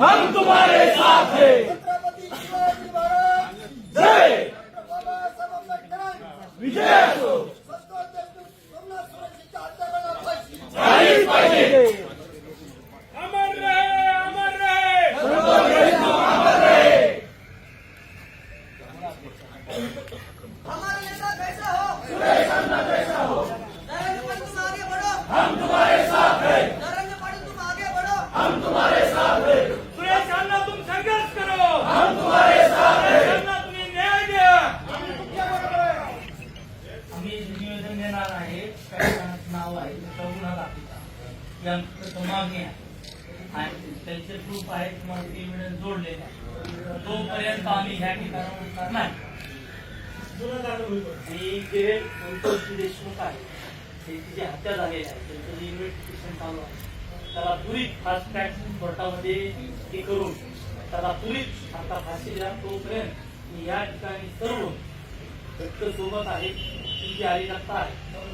हम तुम्हारे साथ है। जय। विजय। असो पाहिजे अमर रहे अमर रहे। अमर रहे नेता कैसा हो कैसा हो नरेंद्र मोदी तुम आगे बढ़ो हम तुम्हारे साथ है नरेंद्र मोदी तुम आगे बढ़ो हम तुम्हारे साथ है सुरेश अण्णा तुम संघर्ष करो हम तुम्हारे साथ है अण्णा तुम्ही न्याय द्या आम्ही निवेदन आहे नाव आहे तरुणा दाखवता यांचं मागणी आहे त्यांचे प्रूफ आहेत तुम्हाला ते जोडलेले तोपर्यंत आम्ही ह्या ठिकाणी उतरणार नाही आणि जे देशमुख आहे त्यांची जी हत्या झालेली आहे त्यांचं जे इन्व्हेस्टिगेशन चालू आहे त्याला त्वरित फास्ट ट्रॅक कोर्टामध्ये हे करून त्याला त्वरित आता फाशी द्या तोपर्यंत या ठिकाणी सर्व व्यक्त सोबत आहे. तुमची जी आहे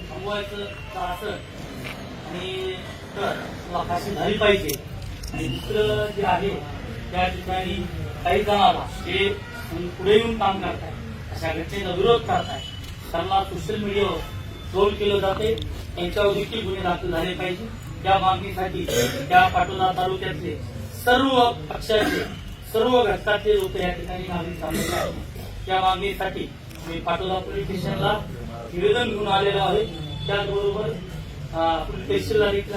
थांबवायचं तर असं आणि तर तुला फाशी झाली पाहिजे. आणि दुसरं जे आहे त्या ठिकाणी काही जणाला ते पुढे येऊन काम करताय. अशा घटनेला विरोध करताय. त्यांना सोशल मीडियावर ट्रोल केलं जाते. त्यांच्यावर देखील गुन्हे दाखल झाले पाहिजे. त्या मागणीसाठी त्या पाटोदा तालुक्यातले सर्व पक्षाचे सर्व घटकातले लोक या ठिकाणी मागणी सामील आहेत. त्या मागणीसाठी मी पाटोदा पोलीस स्टेशनला निवेदन घेऊन आलेलो आहे. त्याचबरोबर अं, पोलीस स्टेशनला देखील